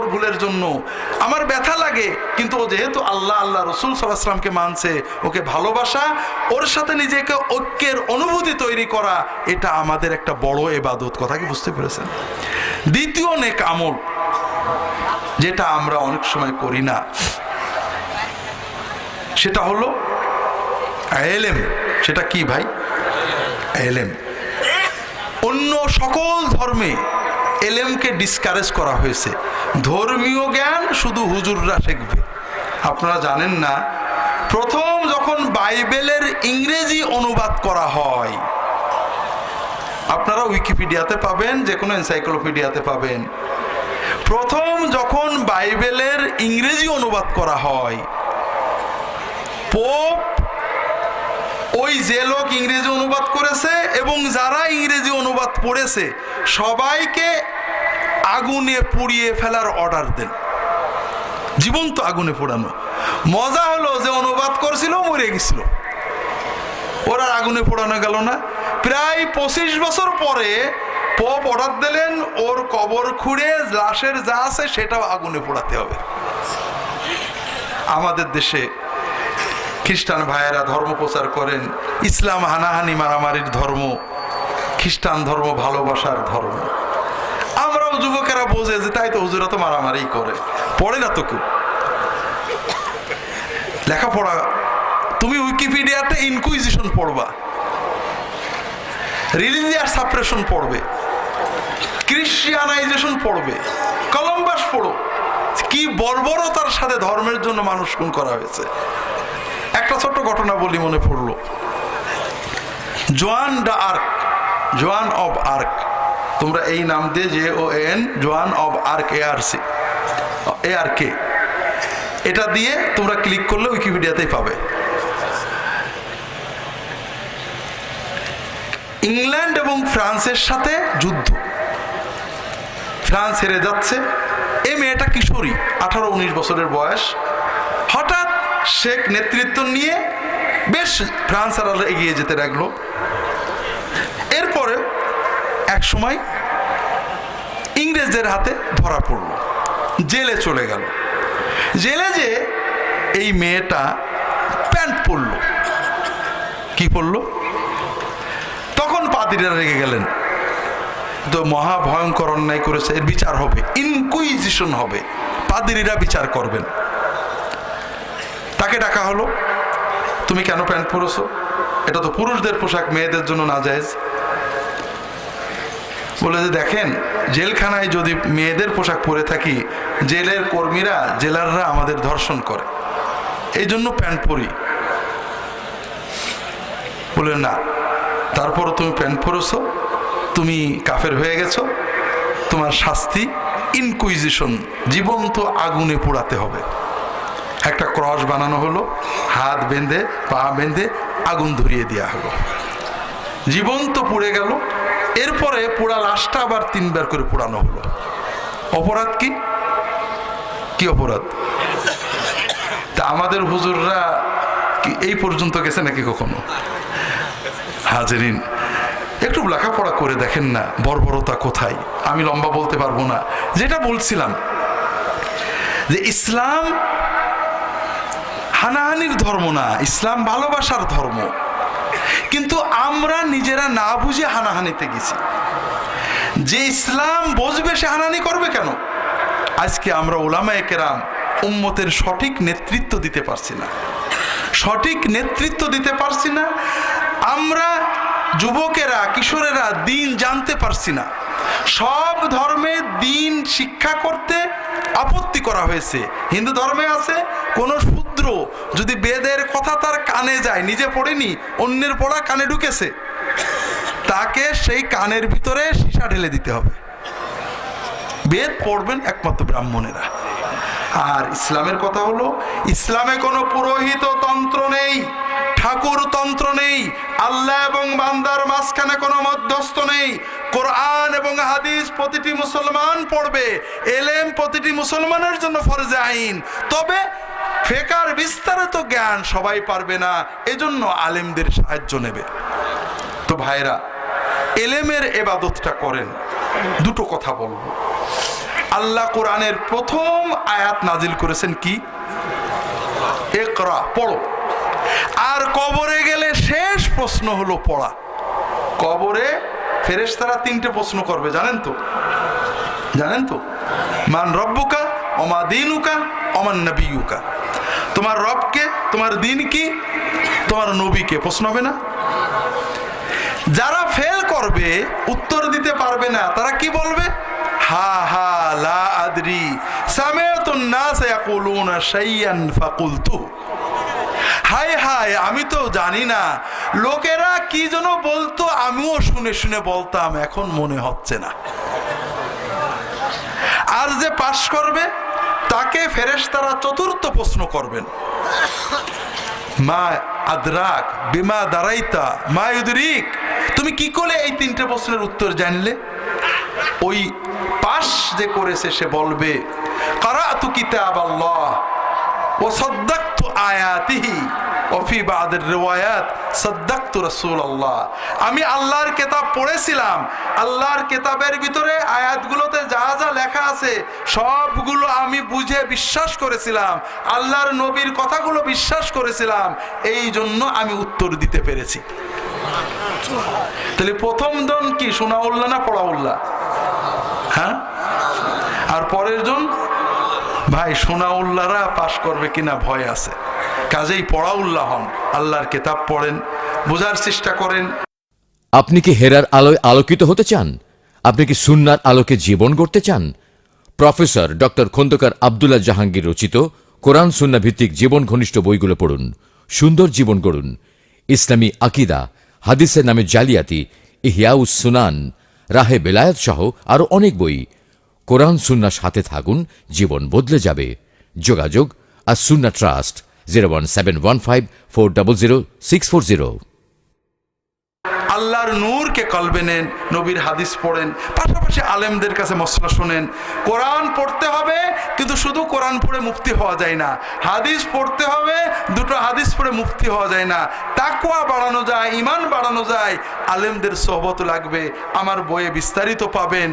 ওর ভুলের জন্য। আমার ব্যথা লাগে, কিন্তু ও যেহেতু আল্লাহ আল্লাহ রসুল সাল্লাহামকে মানছে, ওকে ভালোবাসা, ওর সাথে নিজেকে ঐক্যের অনুভূতি তৈরি করা, এটা আমাদের একটা বড় এবাদত। কথা কি বুঝতে পেরেছেন? দ্বিতীয় নেক আমল, যেটা আমরা অনেক সময় করি না, সেটা হলো এলেম। সেটা কি ভাই? এলেম। অন্য সকল ধর্মে এলেমকে ডিসকারেজ করা হয়েছে। ধর্মীয় জ্ঞান শুধু হুজুররা শিখবে। আপনারা জানেন না, প্রথম যখন বাইবেলের ইংরেজি অনুবাদ করা হয়, আপনারা উইকিপিডিয়াতে পাবেন যে কোনো এনসাইক্লোপিডিয়াতে পাবেন। প্রথম যখন বাইবেলের ইংরেজি অনুবাদ করা হয়, পোপ ওই যে লোক ইংরেজি অনুবাদ করেছে এবং যারা ইংরেজি অনুবাদ পড়েছে, সবাইকে আগুনে পুড়িয়ে ফেলার অর্ডার দেন। জীবন্ত আগুনে পোড়ানো। মজা হলো যে অনুবাদ করছিল, মরে গেছিল। ওরা আগুনে পোড়ানো গেল না। প্রায় পঁচিশ বছর পরে পপ অর্ডার দিলেন, ওর কবর খুঁড়ে লাশের যা আছে সেটাও আগুনে পোড়াতে হবে। আমাদের দেশে খ্রিস্টান ভাইয়েরা ধর্ম প্রচার করেন, ইসলাম হানাহানি মারামারির ধর্ম, খ্রিস্টান ধর্ম ভালোবাসার ধর্ম। যুবকেরা বোঝে যে তাই তো হুজুরা তো মারামারি করে। পড়ে না তো কেউ লেখাপড়া, তুমি উইকিপিডিয়াতে ইনকুইজিশন পড়বা। রিলিজিয়াস সাপ্রেশন পড়বে। ক্রিশ্চিয়ানাইজেশন পড়বে। কলম্বাস পড়ো। কি বর্বরতার সাথে ধর্মের জন্য মানুষ খুন করা হয়েছে। একটা ছোট্ট ঘটনা বলি মনে পড়ল। জোয়ান ডা আর্ক জোয়ান অব আর্ক তোমরা এই নাম দিয়ে J O N, Joan of Arc, A R C, A R K. এটা দিয়ে তোমরা ক্লিক করলে উইকিপিডিয়াতেই পাবে। ইংল্যান্ড এবং ফ্রান্সের সাথে যুদ্ধ। ফ্রান্স হেরে যাচ্ছে। এই মেয়েটা কিশোরী, আঠারো উনিশ বছরের বয়স। হঠাৎ শেখ নেতৃত্ব নিয়ে বেশ ফ্রান্স আর এগিয়ে যেতে লাগল। এক সময় ইংরেজদের হাতে ধরা পড়ল। জেলে চলে গেল। জেলে যে এই মেয়েটা প্যান্ট পরলো। কি পরলো? তখন পাদিরা রেগে গেলেন। তো মহা ভয়ঙ্কর অন্যায় করেছে, এর বিচার হবে ইনকুইজিশন হবে। পাদিরিরা বিচার করবেন। তাকে ডাকা হলো। তুমি কেন প্যান্ট পরেছো? এটা তো পুরুষদের পোশাক, মেয়েদের জন্য না যায় বলে যে, দেখেন, জেলখানায় যদি মেয়েদের পোশাক পরে থাকি, জেলের কর্মীরা, জেলাররা আমাদের ধর্ষণ করে। এই জন্য প্যান্ট পরি। বলে, না, তারপরও তুমি প্যান্ট পরেছো, তুমি কাফের হয়ে গেছো, তোমার শাস্তি ইনকুইজিশন, জীবন্ত আগুনে পোড়াতে হবে। একটা ক্রস বানানো হলো, হাত বেঁধে, পা বেঁধে, আগুন ধরিয়ে দেওয়া হলো। জীবন্ত পুড়ে গেল এরপরে পোড়া লাশটা আবার তিনবার করে পোড়ানো হলো। অপরাধ কি? কি অপরাধ? তা আমাদের হুজুররা কি এই পর্যন্ত গেছে নাকি কখনো? হাজরিন, একটু লেখাপড়া করে দেখেন না, বর্বরতা কোথায়? আমি লম্বা বলতে পারব না। যেটা বলছিলাম, যে ইসলাম হানাহানির ধর্ম না, ইসলাম ভালোবাসার ধর্ম। কিন্তু আমরা নিজেরা না বুঝে হানাহানিতে গেছি। যে ইসলাম বুঝবে সে হানাহানি করবে কেন? আজকে আমরা ওলামায় কেরাম উম্মতের সঠিক নেতৃত্ব দিতে পারছি না। সঠিক নেতৃত্ব দিতে পারছি না। আমরা যুবকেরা, কিশোরেরা দিন জানতে পারছি না। সব ধর্মে দিন শিক্ষা করতে আপত্তি করা হয়েছে। হিন্দু ধর্মে আছে, কোনো শূদ্র যদি বেদের কথা তার কানে যায়, নিজে পড়েনি, অন্যের পড়া কানে ঢুকেছে, তাকে সেই কানের ভিতরে সীসা ঢেলে দিতে হবে। বেদ পড়বেন একমাত্র ব্রাহ্মণেরা। আর ইসলামের কথা হলো, ইসলামে কোনো পুরোহিত তন্ত্র নেই। ঠাকুর তন্ত্র নেই, আল্লাহ এবং বান্দার মাঝখানে কোনো মধ্যস্থ নেই। কোরআন এবং হাদিস প্রতিটি মুসলমান পড়বে, এলেম প্রতিটি মুসলমানের জন্য ফরজে আইন। তবে ফেকার বিস্তারিত জ্ঞান সবাই পারবে না, এজন্য আলেমদের সাহায্য নেবে। তো ভাইরা, এলেমের এবাদতটা করেন, দুটো কথা বলব। আল্লাহ কোরআনের প্রথম আয়াত নাজিল করেছেন কি? একরা পড়ো। আর কবরে গেলে শেষ প্রশ্ন হলো পড়া। কবরে ফেরেস তারা তিনটে প্রশ্ন করবে, জানেন তো? জানেন তো? মান রব্বুকা অমা দিনুকা অমান নবিউকা তোমার রবকে, তোমার দিন কি তোমার নবীকে, প্রশ্ন হবে না? যারা ফেল করবে, উত্তর দিতে পারবে না, তারা কি বলবে? হা হা, লা আদরি সামিআতুন নাস ইয়াকুলুনা শাইয়ান ফাকুলতু। হায় হায়, আমি তো জানি না। লোকেরা কি যেন বলতো, আমিও শুনে শুনে বলতাম, এখন মনে হচ্ছে না। আর যে পাশ করবে, তাকে ফেরেস তারা চতুর্থ প্রশ্ন করবেন। মা আদরাক, বিমা দারাইতা, মা ইউদরিক, তুমি কি করে এই তিনটে প্রশ্নের উত্তর জানলে? ওই পাশ যে করেছে, সে বলবে, কারাতু কিতাব আল্লাহ ও সদ্দাক্তু আমি আল্লাহর কেতাব পড়েছিলাম। আল্লাহর কেতাবের ভিতরে আয়াতগুলোতে যা যা লেখা আছে, সবগুলো আমি বুঝে বিশ্বাস করেছিলাম। আল্লাহর নবীর কথাগুলো বিশ্বাস করেছিলাম। এই জন্য আমি উত্তর দিতে পেরেছি। তাহলে প্রথম জন কি শোনা উল্লাহ না পড়া উল্লাহ হ্যাঁ? আর পরের জন? ভাই সোনা উল্লাহরা পাশ করবে কিনা ভয় আছে। কাজেই পড়া উল্লাহ হন, আল্লাহর কেতাব পড়েন, বোঝার চেষ্টা করেন। আপনি কি হেরার আলোয় আলোকিত হতে চান? আপনি কি সুন্নার আলোকে জীবন গড়তে চান? প্রফেসর ডক্টর খন্দকার আবদুল্লাহ জাহাঙ্গীর রচিত কোরআন সুন্না ভিত্তিক জীবন ঘনিষ্ঠ বইগুলো পড়ুন, সুন্দর জীবন গড়ুন। ইসলামী আকিদা, হাদিসের নামে জালিয়াতি, ইহিয়াউস সুনান, রাহে বেলায়েত সহ আরও অনেক বই কোরআন সুন্নার সাথে থাকুন, জীবন বদলে যাবে। যোগাযোগ আর সুন্না trust, zero one seven one five four double zero six four zero. আল্লাহর নূরকে কলবে নেন, নবীর হাদিস পড়েন, পাশাপাশি আলেমদের কাছে মশলা শোনেন। কোরআন পড়তে হবে, কিন্তু শুধু কোরআন পড়ে মুক্তি হওয়া যায় না। হাদিস পড়তে হবে, দুটো হাদিস পড়ে মুক্তি হওয়া যায় না। তাকুয়া বাড়ানো যায় ইমান বাড়ানো যায়, আলেমদের সহবত লাগবে, আমার বইয়ে বিস্তারিত পাবেন।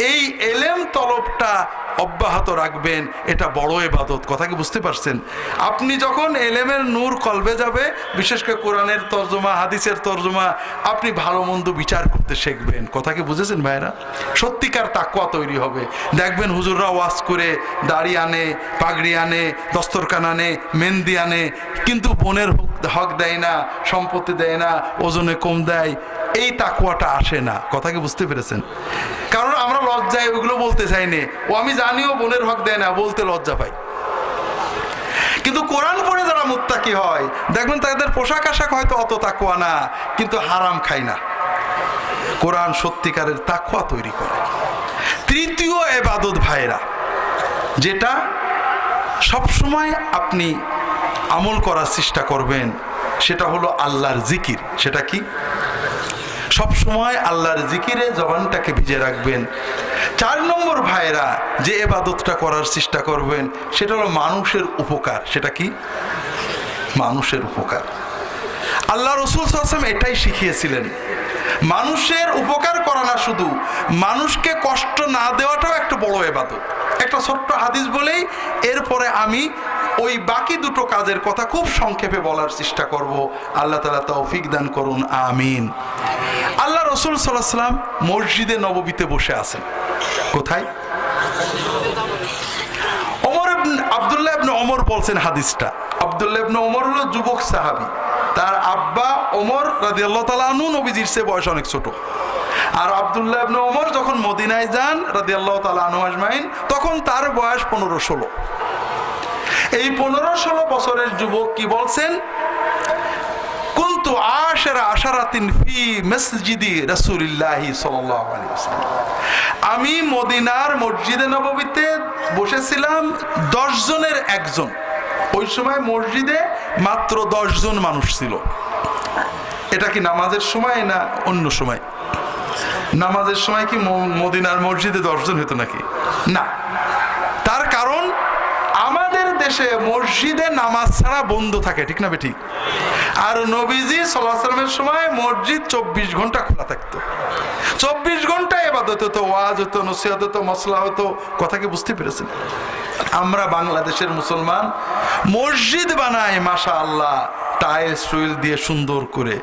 এই এলেম তলবটা অব্যাহত রাখবেন, এটা বড় এবাদত কথা কি বুঝতে পারছেন? আপনি যখন এলেমের নূর কলবে যাবে, বিশেষ করে কোরআনের তর্জমা, হাদিসের তর্জমা, আপনি ভালো মন্দ বিচার করতে শিখবেন। কথা কি বুঝেছেন ভাইরা সত্যিকার তাকুয়া তৈরি হবে। দেখবেন হুজুররা ওয়াজ করে, দাড়ি আনে, পাগড়ি আনে, দস্তরখান আনে, মেহেন্দি আনে, কিন্তু বোনের হক- হক দেয় না, সম্পত্তি দেয় না, ওজনে কম দেয় এই তাকুয়াটা আসে না। কথা কি বুঝতে পেরেছেন? কারণ আমরা লজ্জায় ওইগুলো বলতে চাই নে ও আমি জানিও বোনের হক দেয় না, বলতে লজ্জা পাই কিন্তু কোরআন পড়ে যারা মুত্তাকি হয়, দেখবেন তাদের পোশাক আশাক হয়তো অত তাকুয়া না, কিন্তু হারাম খায় না। কোরআন সত্যিকারের তাকুয়া তৈরি করে। তৃতীয় এবাদত ভাইরা যেটা সবসময় আপনি আমল করার চেষ্টা করবেন, সেটা হলো আল্লাহর জিকির। সেটা কি? সব সময় আল্লাহর জিকিরে জবানটাকে ভিজে রাখবেন। চার নম্বর ভাইরা যে এবাদতটা করার চেষ্টা করবেন, সেটা হলো মানুষের উপকার। সেটা কি? মানুষের উপকার। আল্লাহ রসুল সাল্লাম এটাই শিখিয়েছিলেন। মানুষের উপকার করা না শুধু, মানুষকে কষ্ট না দেওয়াটাও একটা বড় এবাদত। একটা ছোট্ট হাদিস বলেই এরপরে আমি ওই বাকি দুটো কাজের কথা খুব সংক্ষেপে বলার চেষ্টা করব। আল্লাহ তালা তৌফিক দান করুন, আমিন। আল্লাহ রসুল সাল্লাহ মসজিদে নববীতে বসে আছেন। কোথায়? ইবনে- আব্দুল্লাহ ইবনে ওমর বলছেন হাদিসটা। আব্দুল্লাহ ইবনে ওমর হলো যুবক সাহাবী। তার আব্বা ওমর রাদিয়াল্লাহু তাআলা আনহু নবীজির চেয়ে বয়স অনেক ছোট। আর আব্দুল্লাহ ইবনে ওমর যখন মদিনায় যান রাদিয়াল্লাহু তাআলা আনহু আজমাইন, তখন তার বয়স পনেরো ষোলো। এই পনেরো ষোলো বছরের যুবক কি বলছেন? কুন্তু আশারা আশারাতিন ফি মসজিদি রাসূলিল্লাহি ওয়াসাল্লাম। আমি মদিনার মসজিদে নববীতে বসেছিলাম দশ জনের একজন। ওই সময় মসজিদে মাত্র দশ জন মানুষ ছিল। এটা কি নামাজের সময় না অন্য সময়? নামাজের সময় কি মদিনার মসজিদে দশজন হতো নাকি? না। দেশে মসজিদে নামাজ ছাড়া বন্ধ থাকে, ঠিক না বেঠিক আর নবীজি সাল্লামের সময় মসজিদ চব্বিশ ঘণ্টা খোলা থাকতো। চব্বিশ ঘণ্টা এবাদত হতো, ওয়াজ হতো, নসিহত হতো মশলা হতো, কথা কি বুঝতে পেরেছেন? আমরা বাংলাদেশের মুসলমান, মসজিদ বানাই মাশা আল্লাহ টাইলস টুইল দিয়ে সুন্দর করে।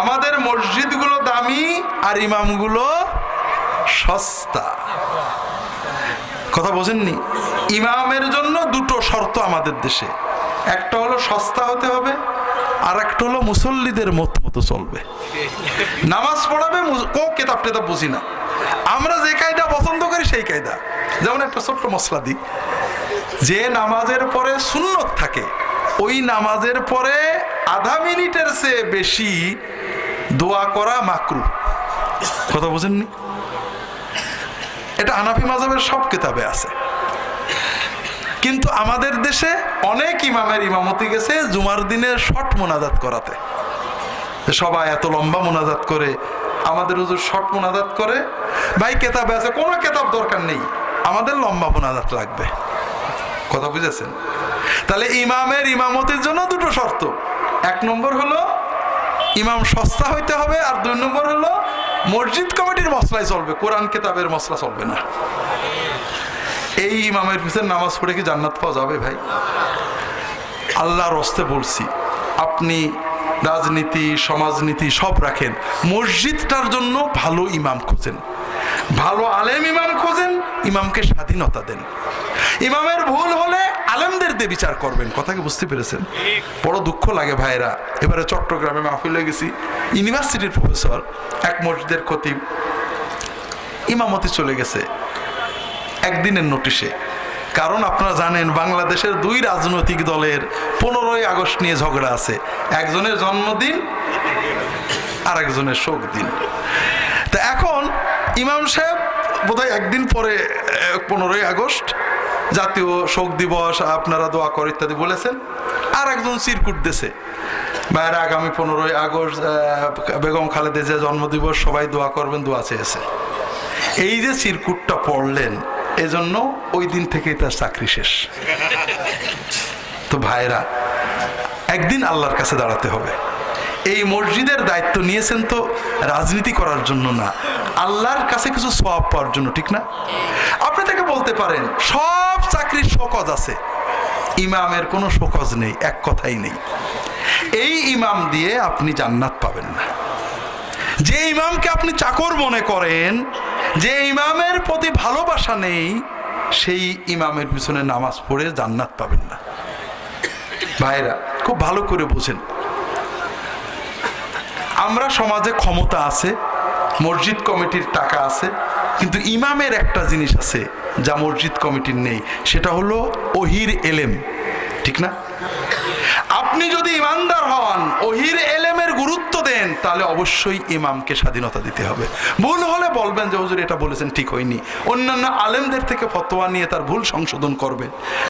আমাদের মসজিদগুলো দামি আর ইমামগুলো সস্তা। কথা বোঝেননি? ইমামের জন্য দুটো শর্ত আমাদের দেশে। একটা হলো সস্তা হতে হবে আর একটা হলো মুসল্লিদের মত মতো চলবে। নামাজ পড়াবে কো কেতাব টেতাব বুঝি না। আমরা যে কায়দা পছন্দ করি সেই কায়দা। যেমন একটা ছোট্ট মশলা দিই। যে নামাজের পরে সুন্নত থাকে, ওই নামাজের পরে আধা মিনিটের চেয়ে বেশি দোয়া করা মাকরু। কথা বোঝেননি? এটা হানাফি মাজাবের সব কিতাবে আছে। কিন্তু আমাদের দেশে অনেক ইমামের ইমামতি গেছে জুমার দিনে শর্ট মোনাজাত করাতে। সবাই এত লম্বা মোনাজাত করে, আমাদের হুজুর শর্ট মোনাজাত করে। ভাই, কেতাবে আছে, কোনো কেতাব দরকার নেই। আমাদের লম্বা মোনাজাত লাগবে। কথা বুঝেছেন? তাহলে ইমামের ইমামতির জন্য দুটো শর্ত। এক নম্বর হলো, ইমাম সস্তা হইতে হবে, আর দুই নম্বর হলো, মসজিদ কমিটির মশলাই চলবে, কোরআন কেতাবের মশলা চলবে না। এই ইমামের পিছনে নামাজ পড়ে কি জান্নাত পাওয়া যাবে ভাই? আল্লাহর রস্তে বলছি, আপনি রাজনীতি, সমাজনীতি সব রাখেন। মসজিদটার জন্য ভালো ইমাম খোঁজেন। ভালো আলেম ইমাম খোঁজেন, ইমামকে স্বাধীনতা দেন। ইমামের ভুল হলে আলেমদের দিয়ে বিচার করবেন। কথাকে বুঝতে পেরেছেন? বড় দুঃখ লাগে ভাইরা এবারে চট্টগ্রামে মাহফিলে গেছি। ইউনিভার্সিটির প্রফেসর, এক মসজিদের খতিব, ইমামতি চলে গেছে। একদিনের নোটিশে। কারণ আপনারা জানেন, বাংলাদেশের দুই রাজনৈতিক দলের পনেরোই আগস্ট নিয়ে ঝগড়া আছে। একজনের জন্মদিন আর একজনের শোক দিন তা এখন ইমাম সাহেব বোধহয় একদিন পরে পনেরোই আগস্ট জাতীয় শোক দিবস, আপনারা দোয়া কর ইত্যাদি বলেছেন আর একজন চিরকুট দেশে। বাইরে আগামী পনেরোই আগস্ট বেগম খালেদের যে জন্মদিবস, সবাই দোয়া করবেন, দোয়া চেয়েছে। এই যে চিরকুটটা পড়লেন এজন্য ওই দিন থেকেই তার চাকরি শেষ। তো ভাইরা একদিন আল্লাহর কাছে দাঁড়াতে হবে। এই মসজিদের দায়িত্ব নিয়েছেন তো রাজনীতি করার জন্য না। আল্লাহর কাছে কিছু সওয়াব পাওয়ার জন্য, ঠিক না? আপনি তাকে বলতে পারেন, সব চাকরির শোকজ আছে। ইমামের কোনো শোকজ নেই, এক কথাই নেই। এই ইমাম দিয়ে আপনি জান্নাত পাবেন না। যে ইমামকে আপনি চাকর মনে করেন যে ইমামের প্রতি ভালোবাসা নেই, সেই ইমামের পিছনে নামাজ পড়ে জান্নাত পাবেন না। ভাইরা, খুব ভালো করে বুঝেন। আমরা সমাজে ক্ষমতা আছে, মসজিদ কমিটির টাকা আছে, কিন্তু ইমামের একটা জিনিস আছে যা মসজিদ কমিটির নেই, সেটা হলো ওহির এলেম। ঠিক না? আপনি যদি ইমানদার হন, ওহির এলেমের গুরুত্ব দেন, তাহলে অবশ্যই ইমামকে স্বাধীনতা দিতে হবে। ভুল হলে বলবেন যে, হুজুর, এটা বলেছেন, ঠিক হয়নি। অন্যান্য আলেমদের থেকে ফতোয়া নিয়ে তার ভুল সংশোধন করবে